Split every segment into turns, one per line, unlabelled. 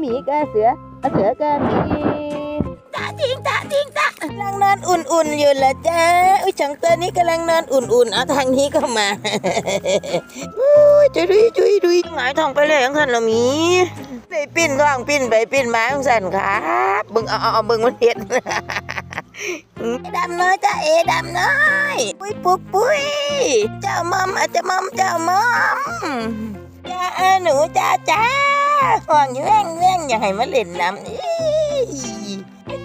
หมีกะเสือเสือกะหมีจ้าจริงจ้าจริงจ้ากำลังนอนอุ่นๆอยู่ละจ้าอุ้ยจังตัวนี้กำลังนอนอุ่นๆเอาทางนี้ก็มาอุ้ยจุยดุยจุยดุยหงายท้องไปเลยยังสันละหมีไปปิ้นท้องปิ้นไปปิ้นมายังสันครับเบึงเอาเอาบึงมันเห็ดดำน้อยจ้าเอดำน้อยปุ้ยปุ๊บปุ้ยเจ้ามอมอาจจะมอมเจ้ามอมจ้าหนูจ้าจ้า ห่งแง่งแง่งอย่าให้มาเล่นน้ำนี่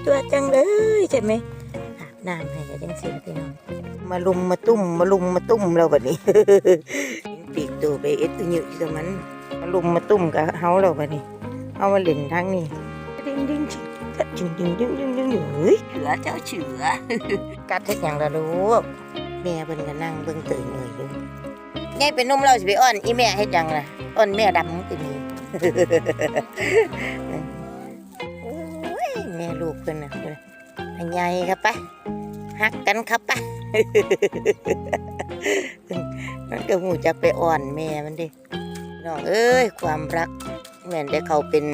ตัวจังเลยใช่ไหมอาบน้ำให้จังสิพี่น้องมาลุมมาตุ้มมาลุมมาตุ้มเราแบบนี้ปีกตัวไปเอ็ดตัวหยืดตัวมันมาลุมมาตุ้มกับเฮาเราแบบนี้เอามาเล่นทั้งนี้ดิ้งดิ้งจึงดึงดึงดึงดึงเฮ้ยเฉือเจ้าเฉือกัดเท็ดอย่างละลูกแม่เบิ่งก็นั่งเบิ่งตื่นเลยอยู่ยายเป็นนุ่มเราสิไปอ้อนอีแม่ให้ดังนะอ้อนแม่ดำตื่นนี้ แม่ลูกเพิ่นนะเพิ่นะอันใหญ่ครับปะฮักกันครับปะมันก็หูจะไปอ่อนแม่มันดิน้องเอ้ยความรักเหมือนได้เขาเป็น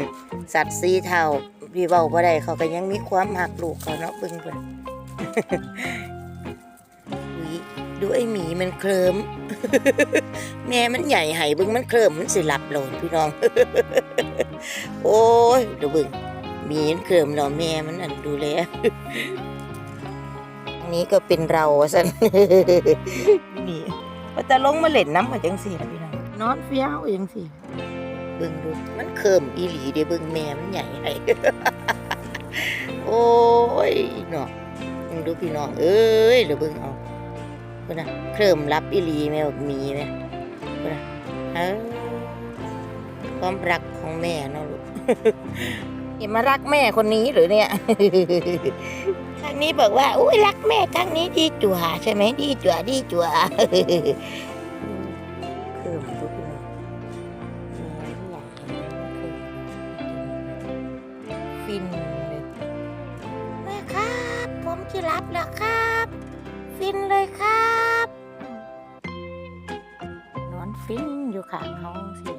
สัตว์สีเทาพี่เว้าบ่ได้เขาก็ยังมีความหักลูกเขาเนาะเบิ่งเพิ่น ดูไอ้หมีมันเคลิมแม่มันใหญ่ไห้บิ่งมันเคลิมมันสิหลับหลนพี่น้อง โอ้ยดูบิ่งหมีมันเคลิมเราแม่มันอันดูแลอันนี้ก็เป็นเราสันนี่ว่าจะลงมาเล่นน้ำมาจังสี่นะพี่น้องนอนเฟี้ยวจังสี่เบิ่งดูมันเคลิมอีหลีเด้เบิ่งแม่มันใหญ่ไห้โอ้ยเนาะดูพี่น้องเอ้ยเดี๋ยวเบิ่งเอา พิ่นน่ะเคลิมรับอีหลีแม่บอกมีแม่เพิ่นน่ะเอ้าความรักของแม่เนาะลูกอย่ามารักแม่คนนี้หรือเนี่ยครั้งนี้บอกว่าอุ้ยรักแม่ครั้งนี้ดีจั่วใช่ไหมดีจั่วดีจั่วเพิ่มลูกเลยฟินเลยแม่ครับ ผมจะรับแล้วครับ ฟินเลยครับ นอนฟินอยู่ข้างห้องสิ